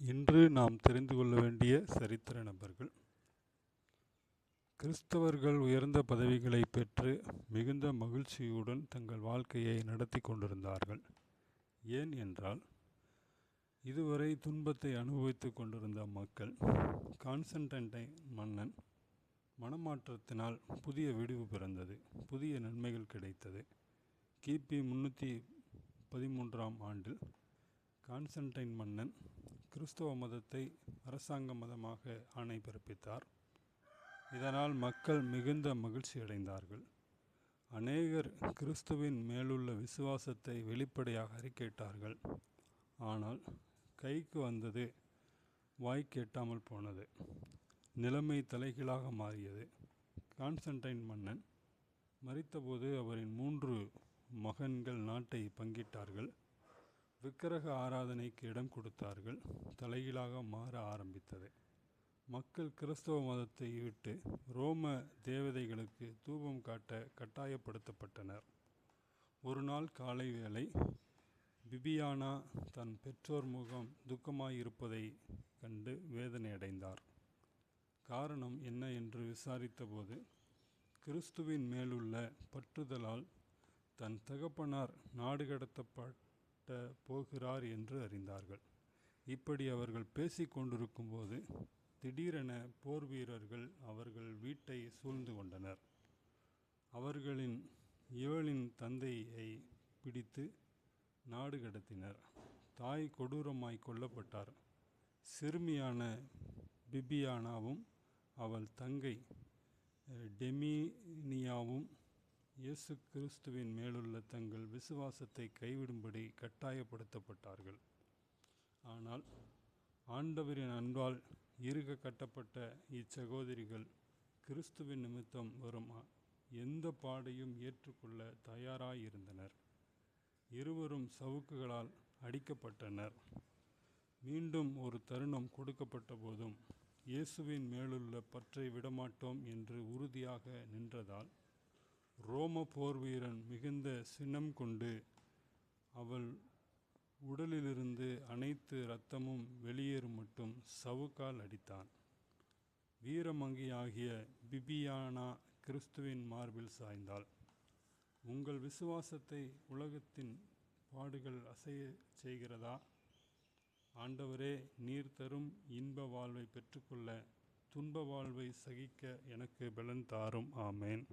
இன்று நாம் தெரிந்து கொள்ள வேண்டிய சரித்திர நபர்கள். கிறிஸ்தவர்கள் உயர்ந்த பதவிகளை பெற்று மிகுந்த மகிழ்ச்சியுடன் தங்கள் வாழ்க்கையை நடத்தி கொண்டிருந்தார்கள். ஏன் என்றால் இதுவரை துன்பத்தை அனுபவித்து கொண்டிருந்த மக்கள் கான்ஸ்டன்டைன் மன்னன் மனமாற்றத்தினால் புதிய விடிவு பிறந்தது புதிய நன்மைகள் கிடைத்தது. கிபி முன்னூற்றி பதிமூன்றாம் ஆண்டில் கான்ஸ்டன்டைன் மன்னன் கிறிஸ்தவ மதத்தை அரசாங்க மதமாக ஆணை பிறப்பித்தார். இதனால் மக்கள் மிகுந்த மகிழ்ச்சி அடைந்தார்கள். அநேகர் கிறிஸ்துவின் மேலுள்ள விசுவாசத்தை வெளிப்படையாக அறிக்கேட்டார்கள் ஆனால் கைக்கு வந்தது வாய் கேட்டாமல் போனது. நிலைமை தலைகீழாக மாறியது. கான்ஸ்டன்டைன் மன்னன் மறித்தபோது அவரின் மூன்று மகன்கள் நாட்டை பங்கிட்டார்கள். விக்கிரக ஆராதனைக்கு இடம் கொடுத்தார்கள். தலைகீழாக மாற ஆரம்பித்தது. மக்கள் கிறிஸ்தவ மதத்தை விட்டு ரோம தேவதைகளுக்கு தூபம் காட்ட கட்டாயப்படுத்தப்பட்டனர். ஒரு நாள் காலை வேளை பிபியானா தன் பெற்றோர் முகம் துக்கமாயிருப்பதை கண்டு வேதனை அடைந்தார் காரணம் என்ன என்று விசாரித்தபோது கிறிஸ்துவின் மேலுள்ள பற்றுதலால் தன் தகப்பனார் நாடு கடத்தப்பட்ட போகிறார் என்று அறிந்தார்கள். இப்படி அவர்கள் பேசிக் கொண்டிருக்கும்போது திடீரென போர் வீரர்கள் அவர்கள் வீட்டை சூழ்ந்து கொண்டனர். அவர்களின் இவளின் தந்தையை பிடித்து நாடு கடத்தினர். தாய் கொடூரமாய் கொல்லப்பட்டார். சிறுமியான பிபியானாவும் அவள் தங்கை டெமினியாவும் இயேசு கிறிஸ்துவின் மேலுள்ள தங்கள் விசுவாசத்தை கைவிடும்படி கட்டாயப்படுத்தப்பட்டார்கள். ஆனால் ஆண்டவரின் அன்பால் இறுக கட்டப்பட்ட இச்சகோதரிகள் கிறிஸ்துவின் நிமித்தம் வரும் எந்த பாடையும் ஏற்றுக்கொள்ள தயாராயிருந்தனர். இருவரும் சவுக்குகளால் அடிக்கப்பட்டனர். மீண்டும் ஒரு தருணம் கொடுக்கப்பட்ட போதும் இயேசுவின் மேலுள்ள பற்றை விடமாட்டோம் என்று உறுதியாக நின்றதால் ரோம போர் வீரன் மிகுந்த சினம் கொண்டு அவள் உடலிலிருந்து அனைத்து இரத்தமும் வெளியேறும் மட்டும் சவுக்கால் அடித்தான். வீரமங்கியாகிய பிபியானா கிறிஸ்துவின் மார்பில் சாய்ந்தாள். உங்கள் விசுவாசத்தை உலகத்தின் பாடுகள் அசைய செய்கிறதா? ஆண்டவரே நீர் தரும் இன்ப வாழ்வை பெற்றுக்கொள்ள துன்ப வாழ்வை சகிக்க எனக்கு பலன் தாரும். ஆமேன்.